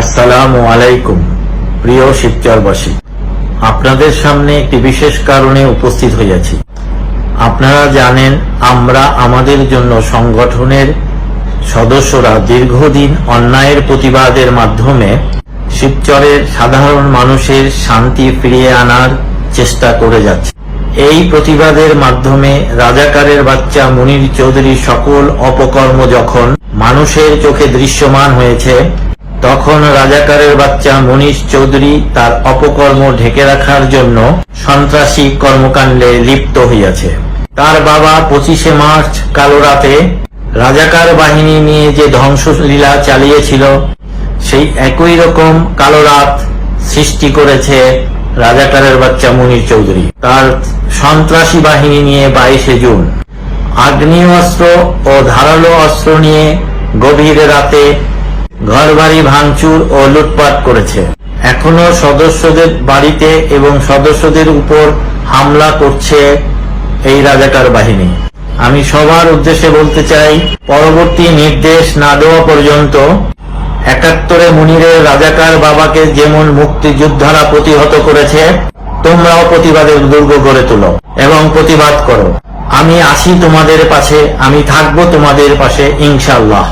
আসসালামু আলাইকুম, প্রিয় শিবচরবাসী। আপনাদের সামনে একটি বিশেষ কারণে উপস্থিত হইয়াছি। আপনারা জানেন, আমরা আমাদের জন্য সংগঠনের সদস্যরা দীর্ঘদিন অন্যায়ের প্রতিবাদের মাধ্যমে শিবচরের সাধারণ মানুষের শান্তি ফিরিয়ে আনার চেষ্টা করে যাচ্ছে। এই প্রতিবাদের মাধ্যমে রাজাকারের বাচ্চা মুনির চৌধুরী সকল অপকর্ম যখন মানুষের চোখে দৃশ্যমান হয়েছে তখন রাজাকারের বাচ্চা মনীষ চৌধুরী তার অপকর্ম ঢেকে রাখার জন্য সন্ত্রাসী কর্মকাণ্ডে লিপ্ত হইয়াছে। তার বাবা পঁচিশে মার্চ কালো রাতে রাজাকার বাহিনী নিয়ে যে ধ্বংসলীলা চালিয়েছিল, সেই একই রকম কালো রাত সৃষ্টি করেছে রাজাকারের বাচ্চা মুনির চৌধুরী। তার সন্ত্রাসী বাহিনী নিয়ে বাইশে জুন আগ্নেয় অস্ত্র ও ধারালো অস্ত্র নিয়ে গভীর রাতে ঘরবাড়ি, ভাঙচুর ও লুটপাট করেছে। এখনও সদস্যদের বাড়িতে এবং সদস্যদের উপর হামলা করছে এই রাজাকার বাহিনী। আমি সবার উদ্দেশ্যে বলতে চাই, পরবর্তী নির্দেশ না দেওয়া পর্যন্ত একাত্তরে মুনিরের রাজাকার বাবাকে যেমন মুক্তিযোদ্ধারা প্রতিহত করেছে, তোমরাও প্রতিবাদের দুর্গ গড়ে তোলো এবং প্রতিবাদ করো। আমি আসি তোমাদের পাশে, আমি থাকব তোমাদের পাশে ইনশাল্লাহ